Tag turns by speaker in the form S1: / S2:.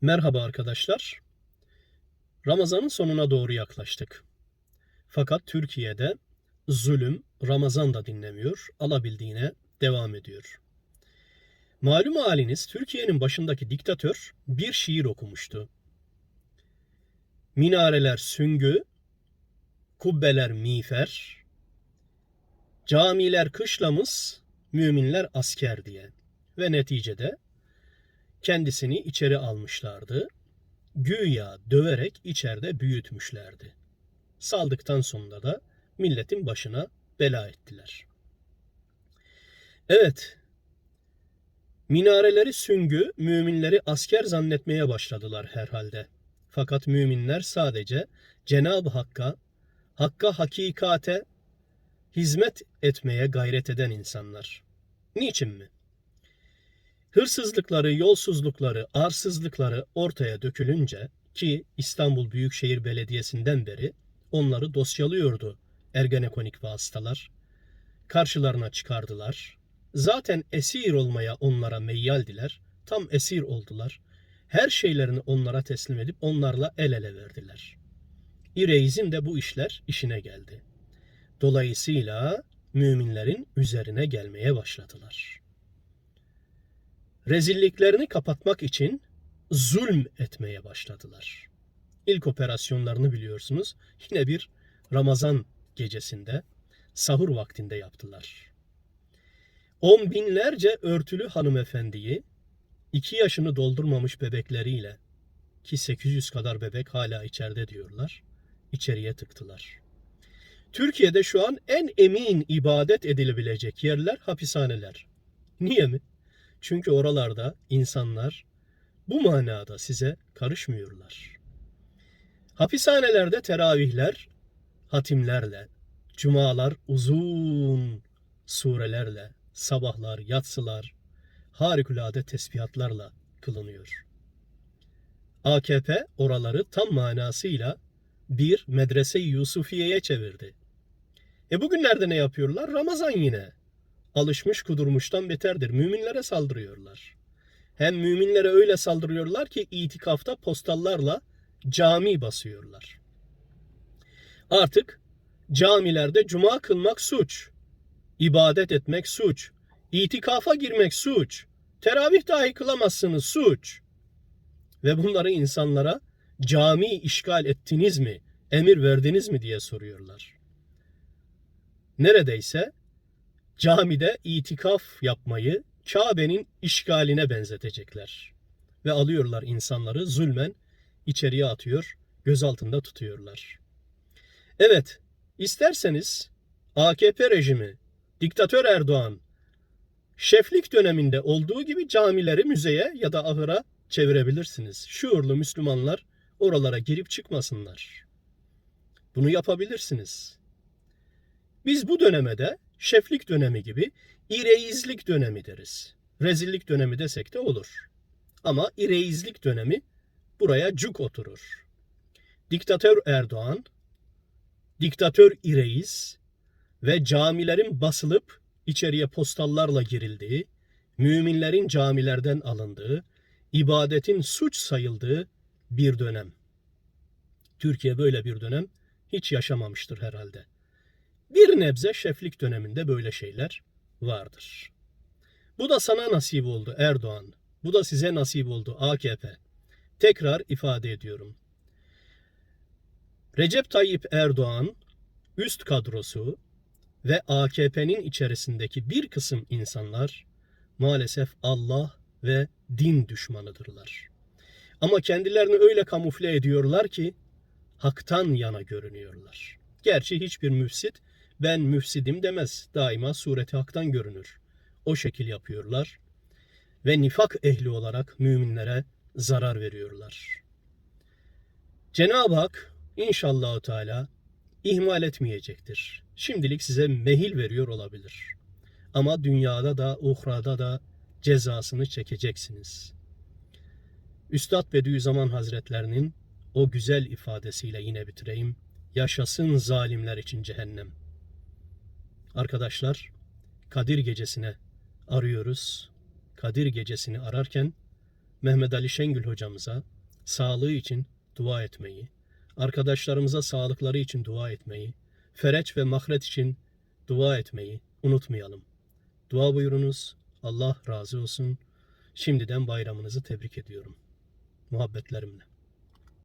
S1: Merhaba arkadaşlar. Ramazanın sonuna doğru yaklaştık. Fakat Türkiye'de zulüm Ramazan da dinlemiyor, alabildiğine devam ediyor. Malum haliniz Türkiye'nin başındaki diktatör bir şiir okumuştu. Minareler süngü, kubbeler miğfer, camiler kışlamız, müminler asker diye. Ve neticede kendisini içeri almışlardı. Güya döverek içeride büyütmüşlerdi. Saldıktan sonra da milletin başına bela ettiler. Evet, minareleri süngü, müminleri asker zannetmeye başladılar herhalde. Fakat müminler sadece Cenab-ı Hakk'a, Hakk'a hakikate hizmet etmeye gayret eden insanlar. Niçin mi? Hırsızlıkları, yolsuzlukları, arsızlıkları ortaya dökülünce ki İstanbul Büyükşehir Belediyesi'nden beri onları dosyalıyordu ergenekonik vasıtalar. Karşılarına çıkardılar. Zaten esir olmaya onlara meyyaldiler. Tam esir oldular. Her şeylerini onlara teslim edip onlarla el ele verdiler. İreiz'in de bu işler işine geldi. Dolayısıyla müminlerin üzerine gelmeye başladılar rezilliklerini kapatmak için zulm etmeye başladılar. İlk operasyonlarını biliyorsunuz yine bir Ramazan gecesinde sahur vaktinde yaptılar. On binlerce örtülü hanımefendiyi iki yaşını doldurmamış bebekleriyle ki 800 kadar bebek hala içeride diyorlar içeriye tıktılar. Türkiye'de şu an en emin ibadet edilebilecek yerler hapishaneler. Niye mi? Çünkü oralarda insanlar bu manada size karışmıyorlar. Hapishanelerde teravihler hatimlerle, cumalar uzun surelerle, sabahlar, yatsılar harikulade tesbihatlarla kılınıyor. AKP oraları tam manasıyla bir medrese-i Yusufiye'ye çevirdi. E bugünlerde ne yapıyorlar? Ramazan yine alışmış kudurmuştan beterdir. Müminlere saldırıyorlar. Hem müminlere öyle saldırıyorlar ki itikafta postallarla cami basıyorlar. Artık camilerde cuma kılmak suç. ibadet etmek suç. itikafa girmek suç. Teravih dahi kılamazsınız suç. Ve bunları insanlara cami işgal ettiniz mi, emir verdiniz mi diye soruyorlar. Neredeyse camide itikaf yapmayı Kabe'nin işgaline benzetecekler. Ve alıyorlar insanları zulmen içeriye atıyor, gözaltında tutuyorlar. Evet, isterseniz AKP rejimi, diktatör Erdoğan, şeflik döneminde olduğu gibi camileri müzeye ya da ahıra çevirebilirsiniz. Şuurlu Müslümanlar oralara girip çıkmasınlar. Bunu yapabilirsiniz. Biz bu döneme de şeflik dönemi gibi ireizlik dönemi deriz. Rezillik dönemi desek de olur. Ama ireizlik dönemi buraya cuk oturur. Diktatör Erdoğan, diktatör İreiz ve camilerin basılıp içeriye postallarla girildiği, müminlerin camilerden alındığı, ibadetin suç sayıldığı bir dönem. Türkiye böyle bir dönem hiç yaşamamıştır herhalde. Bir nebze şeflik döneminde böyle şeyler vardır. Bu da sana nasip oldu Erdoğan. Bu da size nasip oldu AKP. Tekrar ifade ediyorum. Recep Tayyip Erdoğan üst kadrosu ve AKP'nin içerisindeki bir kısım insanlar maalesef Allah ve din düşmanıdırlar. Ama kendilerini öyle kamufle ediyorlar ki haktan yana görünüyorlar. Gerçi hiçbir müfsit ben müfsidim demez. Daima sureti haktan görünür. O şekil yapıyorlar ve nifak ehli olarak müminlere zarar veriyorlar. Cenab-ı Hak inşallah Teala ihmal etmeyecektir. Şimdilik size mehil veriyor olabilir. Ama dünyada da uhrada da cezasını çekeceksiniz. Üstad Bediüzzaman Hazretlerinin o güzel ifadesiyle yine bitireyim. Yaşasın zalimler için cehennem. Arkadaşlar Kadir gecesine arıyoruz. Kadir gecesini ararken Mehmet Ali Şengül hocamıza sağlığı için dua etmeyi, arkadaşlarımıza sağlıkları için dua etmeyi, fereç ve mahret için dua etmeyi unutmayalım. Dua buyurunuz. Allah razı olsun. Şimdiden bayramınızı tebrik ediyorum. Muhabbetlerimle.